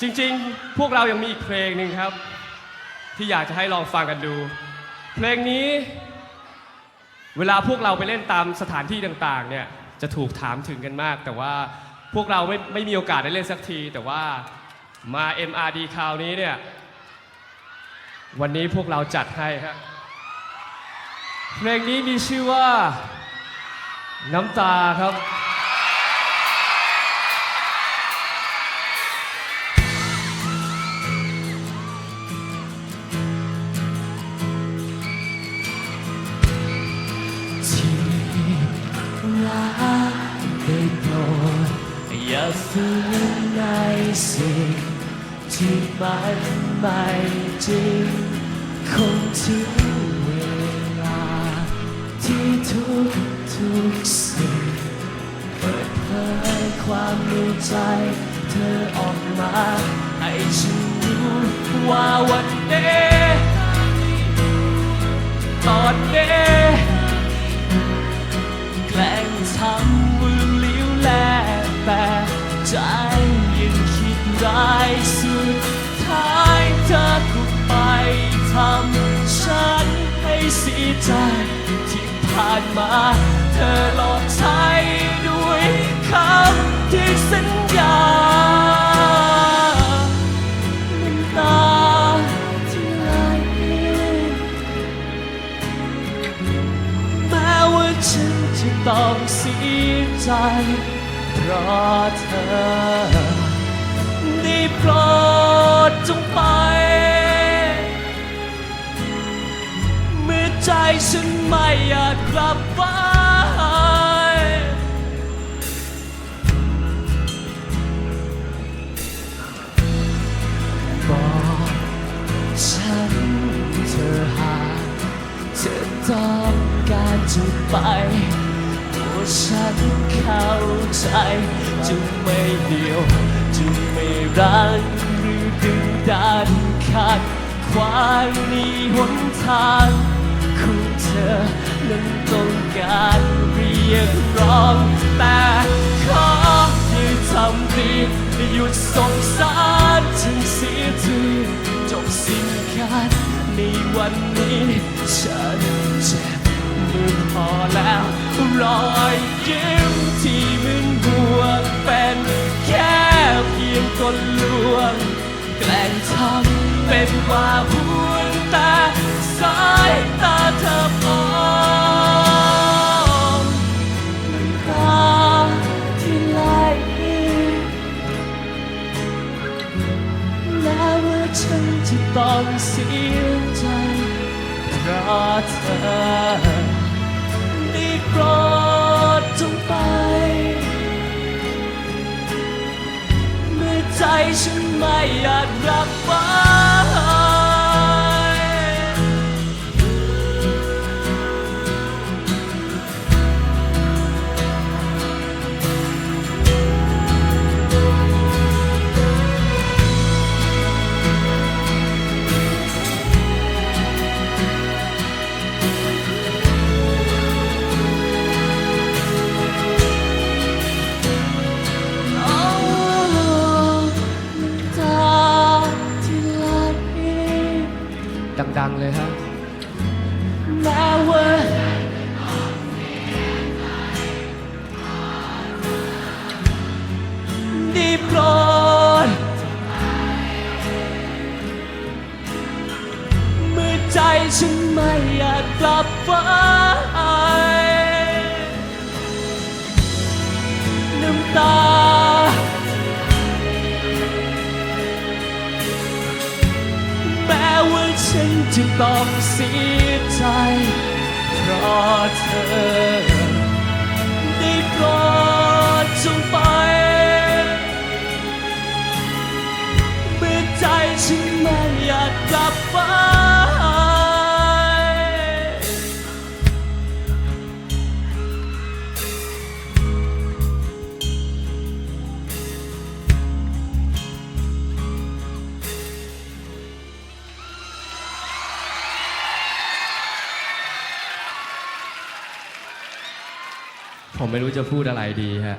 จริงๆ พวกเรายังมีอีกเพลงหนึ่งครับ ที่อยากจะให้ลองฟังกันดู เพลงนี้ เวลาพวกเราไปเล่นตามสถานที่ต่างๆเนี่ยจะถูกถามถึงกันมาก แต่ว่าพวกเราไม่ไม่มีโอกาสได้เล่นสักที แต่ว่ามา MRD คราวนี้เนี่ยวันนี้พวกเราจัดให้ครับเพลงนี้มีชื่อว่า น้ำตาครับ ฝืนในสิ่งที่มันไม่จริงคงถึงเวลา ที่ทุกทุกๆสิ่งเปิดเผยความในใจ เธอออกมา ให้ฉันรู้ว่าวันนี้ คิดร้ายสุดท้ายเธอก็ไปทำฉันให้เสียใจที่ผ่านมา เธอหลอกใช้ด้วยคำที่สัญญาน้ำตาที่ไหลแม้ว่าฉันจะต้องเสียใจเพราะเธอ ได้โปรดจงไป เมื่อใจฉันไม่อยากกลับไปบอกฉันเธอหากเธอต้องการจะไป ฉันเข้าใจจะไม่เดียว จะไม่รังหรือดึงดันขัดขวางในหนทางของเธอนั้นต้องการเรียกร้อง แต่ขออย่าทำรีหยุดสงสารฉันเสียทีจบสิ้นกันในวันนี้ฉัน ยิ้มที่มึงบวกเป็นแค่เพียงกลลวง แกล้งทำเป็นว่าพูดแต่สายตาเธอมองน้ำตาที่ไหลแม้ว่าฉันจะต้องเสียใจเพราะเธอ ฉันไม่อยากรับไว้ ใจฉันไม่อยากกลับไปน้ำตา แม้ว่าฉันจะต้องเสียใจเพราะเธอ ได้โปรดจงไป เมื่อใจฉันไม่อยากกลับไป ผมไม่รู้จะพูดอะไรดีฮะ